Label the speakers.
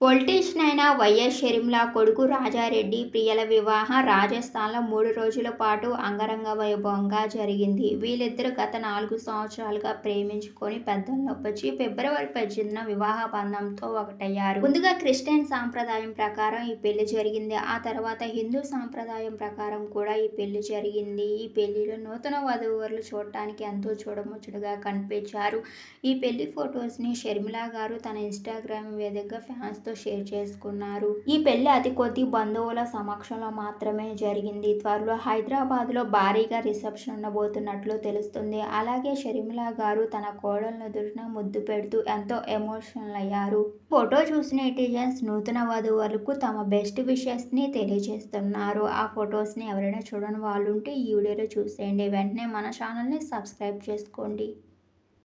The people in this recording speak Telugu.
Speaker 1: పొలిటీషియన్ అయిన వైఎస్ షర్మిల కొడుకు రాజారెడ్డి ప్రియల వివాహం రాజస్థాన్లో మూడు రోజుల పాటు అంగరంగ వైభవంగా జరిగింది. వీళ్ళిద్దరూ గత నాలుగు సంవత్సరాలుగా ప్రేమించుకొని పెద్దలనొప్పించి ఫిబ్రవరి పద్దెనిమిదిన వివాహ బంధంతో ఒకటయ్యారు. ముందుగా క్రిస్టియన్ సాంప్రదాయం ప్రకారం ఈ పెళ్ళి జరిగింది. ఆ తర్వాత హిందూ సాంప్రదాయం ప్రకారం కూడా ఈ పెళ్ళి జరిగింది. ఈ పెళ్ళిలో నూతన వధూవరులు చూడటానికి ఎంతో చూడముచ్చటగా కనిపించారు. ఈ పెళ్ళి ఫొటోస్ని షర్మిల గారు తన ఇన్స్టాగ్రామ్ వేదికగా ఫ్యాన్స్తో షేర్ చేసుకున్నారు. ఈ పెళ్ళి అతి కొద్ది బంధువుల సమక్షంలో మాత్రమే జరిగింది. త్వరలో హైదరాబాద్లో భారీగా రిసెప్షన్ ఉండబోతున్నట్లు తెలుస్తుంది అలాగే షర్మిల గారు తన కోడలను నుదుటిన ముద్దు పెడుతూ ఎంతో ఎమోషనల్ అయ్యారు. ఫోటో చూసిన నెటిజన్స్ నూతన వధువులకు తమ బెస్ట్ విషెస్ని తెలియజేస్తున్నారు. ఆ ఫొటోస్ని ఎవరైనా చూడని వాళ్ళుంటే ఈ వీడియోలో చూసేయండి. వెంటనే మన ఛానల్ని సబ్స్క్రైబ్ చేసుకోండి.